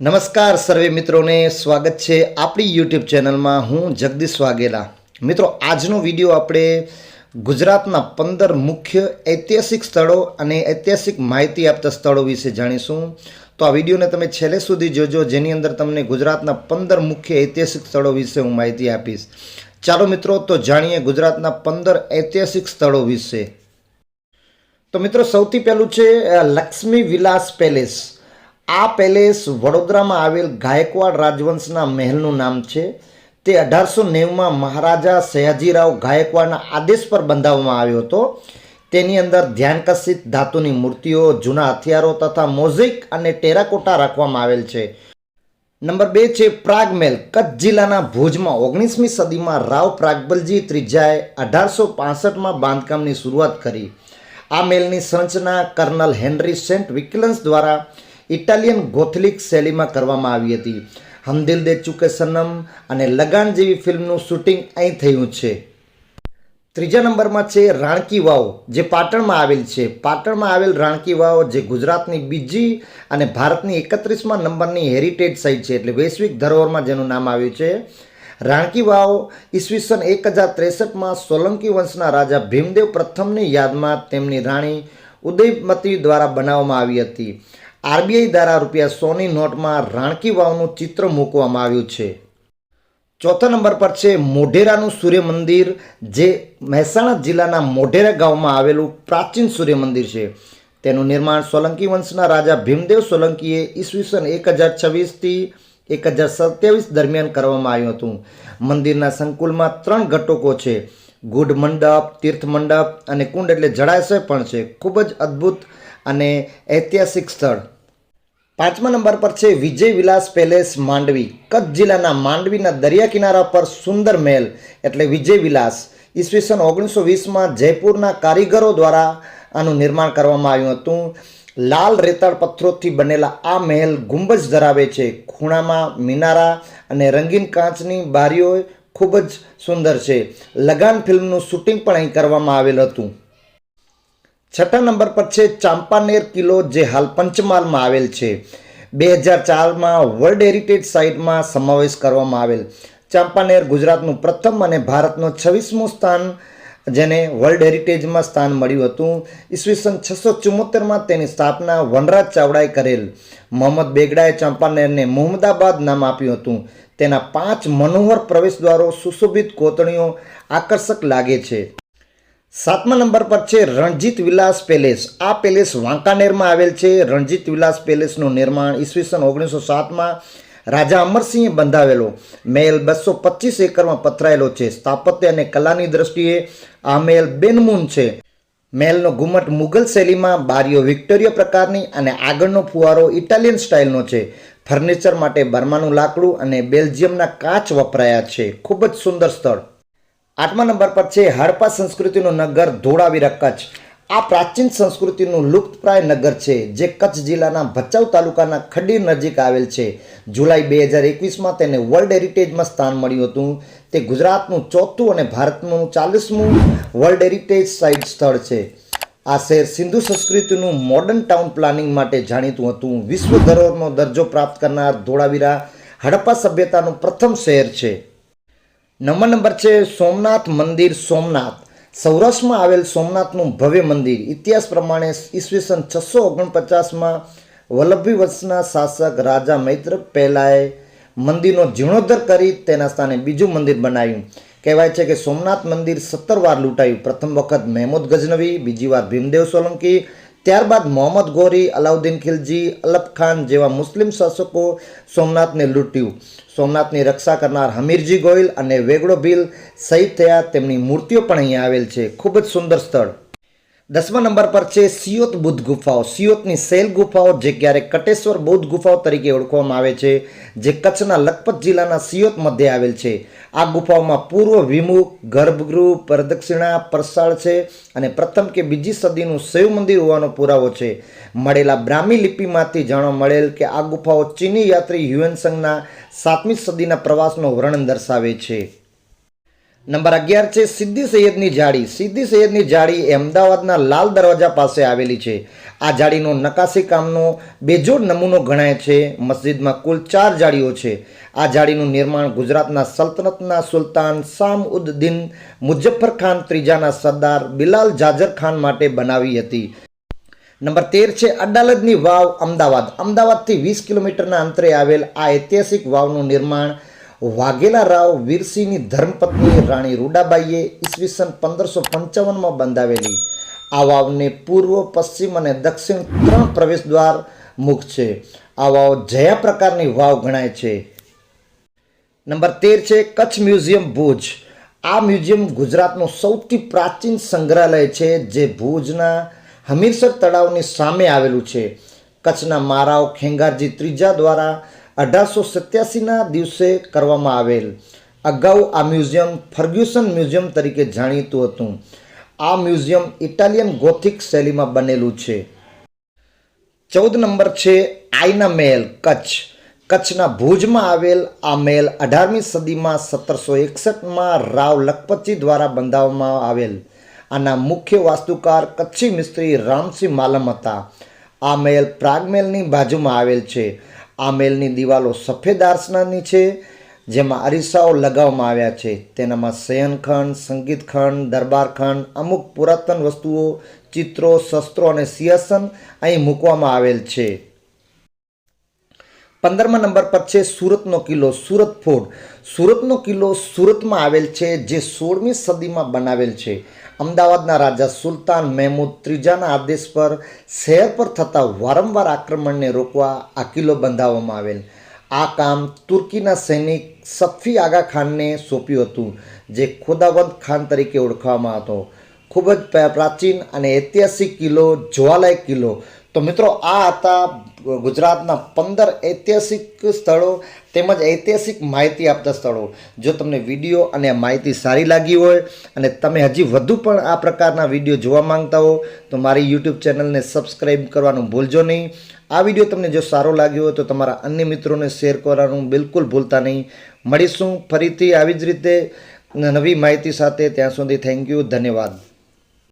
નમસ્કાર સર્વે મિત્રોને, સ્વાગત છે આપણી યુટ્યુબ ચેનલમાં. હું જગદીશ વાઘેલા. મિત્રો, આજનો વીડિયો આપણે ગુજરાતના પંદર મુખ્ય ઐતિહાસિક સ્થળો અને ઐતિહાસિક માહિતી આપતા સ્થળો વિશે જાણીશું. તો આ વિડીયોને તમે છેલ્લે સુધી જોજો, જેની અંદર તમને ગુજરાતના પંદર મુખ્ય ઐતિહાસિક સ્થળો વિશે હું માહિતી આપીશ. ચાલો મિત્રો, તો જાણીએ ગુજરાતના પંદર ઐતિહાસિક સ્થળો વિશે. તો મિત્રો, સૌથી પહેલું છે લક્ષ્મી વિલાસ પેલેસ. આ પેલેસ વડોદરામાં આવેલ ગાયકવાડ રાજવંશના મહેલનું નામ છે. તે અઢારસો નેવુંમાં મહારાજા સયાજીરાવ ગાયકવાડના આદેશ પર બંધાવવામાં આવ્યો હતો. તેની અંદર ધ્યાનકર્ષિત ધાતુની મૂર્તિઓ, જૂના હથિયારો તથા મોઝિક અને ટેરાકોટા રાખવામાં આવેલ છે. નંબર બે છે પ્રાગમેલ કચ્છ જિલ્લાના ભુજમાં ઓગણીસમી સદીમાં રાવ પ્રાગબલજી ત્રીજાએ અઢારસો પાસઠમાં બાંધકામની શરૂઆત કરી. આ મેલની સંરચના કર્નલ હેનરી સેન્ટ વિકલન્સ દ્વારા ઇટાલિયન ગોથલિક શૈલીમાં કરવામાં આવી હતી. હમદિલ દે ચુકે સનમ અને લગાન જેવી ફિલ્મનું શૂટિંગ અહીં થયું છે. ત્રીજા નંબરમાં છે રાણકી વાવ, જે પાટણમાં આવેલ છે. પાટણમાં આવેલ રાણકી વાવ, જે ગુજરાતની બીજી અને ભારતની એકત્રીસમાં નંબરની હેરિટેજ સાઇટ છે. એટલે વૈશ્વિક ધરોહરમાં જેનું નામ આવ્યું છે રાણકી વાવ ઈસવીસન એક હજાર ત્રેસઠમાં સોલંકી વંશના રાજા ભીમદેવ પ્રથમની યાદમાં તેમની રાણી ઉદયમતી દ્વારા બનાવવામાં આવી હતી. આરબીઆઈ દ્વારા રૂપિયા સોની નોટમાં રાણકી વાવનું ચિત્ર મૂકવામાં આવ્યું છે. ચોથા નંબર પર છે મોઢેરાનું સૂર્ય મંદિર જે મહેસાણા જિલ્લાના મોઢેરા ગામમાં આવેલું પ્રાચીન સૂર્ય મંદિર છે. તેનું નિર્માણ સોલંકી વંશના રાજા ભીમદેવ સોલંકીએ ઈસવીસન એક હજાર છવ્વીસથી એક હજાર સત્યાવીસ દરમિયાન કરવામાં આવ્યું હતું. મંદિરના સંકુલમાં ત્રણ ઘટકો છે. ગુઢ મંડપ તીર્થ મંડપ અને કુંડ એટલે જળાશય પણ છે. ખૂબ જ અદ્ભુત અને ઐતિહાસિક સ્થળ. પાંચમા નંબર પર છે વિજય વિલાસ પેલેસ માંડવી. કચ્છ જિલ્લાના માંડવીના દરિયા કિનારા પર સુંદર મહેલ એટલે વિજય વિલાસ. ઈસવીસન ઓગણીસો વીસમાં જયપુરના કારીગરો દ્વારા આનું નિર્માણ કરવામાં આવ્યું હતું. લાલ રેતાળ પથ્થરોથી બનેલા આ મહેલ ગુંબજ ધરાવે છે. ખૂણામાં મિનારા અને રંગીન કાચની બારીઓ ખૂબ જ સુંદર છે. લગાન ફિલ્મનું શૂટિંગ પણ અહીં કરવામાં આવેલ હતું. છઠ્ઠા નંબર પર છે ચાંપાનેર કિલ્લો જે હાલ પંચમહાલમાં આવેલ છે. બે હજાર ચારમાં વર્લ્ડ હેરિટેજ સાઇટમાં સમાવેશ કરવામાં આવેલ. ચાંપાનેર ગુજરાતનું પ્રથમ અને ભારતનું છવ્વીસમું સ્થાન જેને વર્લ્ડ હેરિટેજમાં સ્થાન મળ્યું હતું. ઈસવીસન છસો ચુમ્મોતેરમાં તેની સ્થાપના વનરાજ ચાવડાએ કરેલ. મોહમ્મદ બેગડાએ ચાંપાનેરને મોહમ્મદાબાદ નામ આપ્યું હતું. તેના પાંચ મનોહર પ્રવેશદ્વારો સુશોભિત કોતણીઓ આકર્ષક લાગે છે. સાતમા નંબર પર છે રણજીત વિલાસ પેલેસ. આ પેલેસ વાંકાનેરમાં આવેલ છે. રણજીત વિલાસ પેલેસનું નિર્માણ ઈસવીસન ઓગણીસો સાતમાં રાજા અમરસિંહે બંધાવેલો. મહેલ બસો પચીસ એકરમાં પથરાયેલો છે. સ્થાપત્ય અને કલાની દ્રષ્ટિએ આ મહેલ બેનમૂન છે. મહેલનો ઘુમટ મુઘલ શૈલીમાં બારીઓ વિક્ટોરિયા પ્રકારની અને આગળનો ફુવારો ઇટાલિયન સ્ટાઇલનો છે. ફર્નિચર માટે બર્માનું લાકડું અને બેલ્જિયમના કાચ વપરાયા છે. ખૂબ જ સુંદર સ્થળ. આઠમા નંબર પર છે હડપા સંસ્કૃતિનું નગર ધોળાવીરા કચ્છ. આ પ્રાચીન સંસ્કૃતિનું લુપ્તપ્રાય નગર છે, જે કચ્છ જિલ્લાના ભચાઉ તાલુકાના ખડીર નજીક આવેલ છે. જુલાઈ બે હજાર એકવીસમાં તેને વર્લ્ડ હેરિટેજમાં સ્થાન મળ્યું હતું. તે ગુજરાતનું ચોથું અને ભારતનું ચાલીસમું વર્લ્ડ હેરિટેજ સાઇટ સ્થળ છે. આ શહેર સિંધુ સંસ્કૃતિનું મોડર્ન ટાઉન પ્લાનિંગ માટે જાણીતું હતું. વિશ્વ ધરોહરનો દરજ્જો પ્રાપ્ત કરનાર ધોળાવીરા હડપ્પા સભ્યતાનું પ્રથમ શહેર છે. નંબર નંબર છે સોમનાથ મંદિર સોમનાથ. સૌરાષ્ટ્રમાં આવેલ સોમનાથનું ભવ્ય મંદિર. ઇતિહાસ પ્રમાણે ઈસવીસન છસો ઓગણપચાસમાં વલ્લભી વંશના શાસક રાજા મૈત્ર પહેલાએ મંદિરનો જીર્ણોદ્ધાર કરી તેના સ્થાને બીજું મંદિર બનાવ્યું. કહેવાય છે કે સોમનાથ મંદિર સત્તર વાર લૂંટાયું. પ્રથમ વખત મહેમૂદ ગજનવી, બીજી વાર ભીમદેવ સોલંકી ત્યારબાદ મોહમ્મદ ગોરી, અલાઉદ્દીન ખિલજી અલબ ખાન જેવા મુસ્લિમ શાસકો સોમનાથને લૂંટ્યું. સોમનાથની રક્ષા કરનાર હમીરજી ગોયલ અને વેગડો ભીલ શહીદ થયા. તેમની મૂર્તિઓ પણ અહીંયા આવેલ છે. ખૂબ જ સુંદર સ્થળ. દસમા નંબર પર છે સિયોત બુદ્ધ ગુફાઓ. સિયોતની સેલ ગુફાઓ જે ક્યારેક કટેશ્વર બૌદ્ધ ગુફાઓ તરીકે ઓળખવામાં આવે છે, જે કચ્છના લખપત જિલ્લાના સિયોત મધ્યે આવેલ છે. આ ગુફાઓમાં પૂર્વ વિમુખ, ગર્ભગૃહ, પ્રદક્ષિણા, પરસાળ છે અને પ્રથમ કે બીજી સદીનું શૈવ મંદિર હોવાનો પુરાવો છે. મળેલા બ્રાહ્મી લિપિમાંથી જાણવા મળેલ કે આ ગુફાઓ ચીની યાત્રી હ્યુએનસંગના સાતમી સદીના પ્રવાસનો વર્ણન દર્શાવે છે. નંબર અગિયાર છે, સિદ્ધિ સૈયદની જાળી. સિદ્ધિ સૈયદની જાળી અમદાવાદના લાલ દરવાજા પાસે આવેલી છે. આ જાળીનો નકાશી કામનો બેજોડ નમૂનો ગણાય છે. મસ્જિદમાં કુલ ચાર જાળીઓ છે. આ જાળીનું નિર્માણ ગુજરાતના સલ્તનતના સુલતાન સામ ઉદ દિન મુજફ્ફર ખાન ત્રીજાના સરદાર બિલાલ જાજર ખાન માટે બનાવી હતી. નંબર તેર છે, અડાલજની વાવ અમદાવાદ. અમદાવાદથી વીસ કિલોમીટરના અંતરે આવેલ આ ઐતિહાસિક વાવનું નિર્માણ વાઘેલા રાવ વીરસિંહની ધર્મપત્ની રાણી રૂડાબાઈએ ઈસવીસન પંદરસો પંચાવનમાં બંધાવેલી. આ વાવને પૂર્વ, પશ્ચિમ અને દક્ષિણ ત્રણ પ્રવેશ દ્વાર મુખ છે. આ વાવ જયા પ્રકારની વાવ ગણાય છે. નંબર તેર છે, કચ્છ મ્યુઝિયમ ભુજ. આ મ્યુઝિયમ ગુજરાતનું સૌથી પ્રાચીન સંગ્રહાલય છે, જે ભુજના હમીરસર તળાવની સામે આવેલું છે. કચ્છના મારાવ ખેંગારજી ત્રીજા દ્વારા અઢારસો સત્યાસીના દિવસે કરવામાં આવેલ. અગાઉ આ મ્યુઝિયમ ફર્ગ્યુસન મ્યુઝિયમ તરીકે જાણીતું હતું. આ મ્યુઝિયમ ઇટાલિયન ગોથિક શૈલીમાં બનેલું છે. ચૌદ નંબર છે આઈના મહેલ, કચ્છ. કચ્છના ભુજમાં આવેલ આ મહેલ અઢારમી સદીમાં સત્તરસો એકસઠમાં રાવ લખપતજી દ્વારા બંધાવવામાં આવેલ. આના મુખ્ય વાસ્તુકાર કચ્છી મિસ્ત્રી રામસિંહ માલમ હતા. આ મહેલ પ્રાગમહેલની બાજુમાં આવેલ છે. આ મહેલની દિવાલો સફેદ આર્સનાની છે, જેમાં અરીસાઓ લગાવવામાં આવ્યા છે. તેનામાં શયનખંડ સંગીતખંડ દરબારખંડ અમુક પુરાતન વસ્તુઓ, ચિત્રો, શસ્ત્રો અને સિંહાસન અહીં મૂકવામાં આવેલ છે. પંદરમા નંબર પર છે સુરતનો કિલ્લો, સુરત ફોર્ટ. સુરતનો કિલ્લો સુરતમાં આવેલ છે, જે સોળમી સદીમાં બનાવેલ છે. અમદાવાદના રાજા સુલતાન મહેમૂદ ત્રીજાના આદેશ પર શહેર પર થતા વારંવાર આક્રમણને રોકવા આ કિલ્લો બંધાવવામાં આવેલ. આ કામ તુર્કીના સૈનિક સફી આગા ખાનને સોંપ્યું હતું, જે ખુદાવંત ખાન તરીકે ઓળખવામાં હતો ખૂબ જ પ્રાચીન અને ઐતિહાસિક કિલ્લો, જોવાલાયક કિલ્લો તો મિત્રો, આ હતા ગુજરાતના પંદર ઐતિહાસિક સ્થળો તેમજ ઐતિહાસિક માહિતી આપતા સ્થળો. જો તમને વીડિયો અને માહિતી સારી લાગી હોય અને તમે હજી વધુ પણ આ પ્રકારના વીડિયો જોવા માંગતા હો, તો મારી યુટ્યુબ ચેનલને સબસ્ક્રાઈબ કરવાનું ભૂલજો નહીં. આ વીડિયો તમને જો સારો લાગ્યો હોય તો તમારા અન્ય મિત્રોને શેર કરવાનું બિલકુલ ભૂલતા નહીં. મળીશું ફરીથી આવી જ રીતે નવી માહિતી સાથે. ત્યાં સુધી થેન્ક યુ ધન્યવાદ.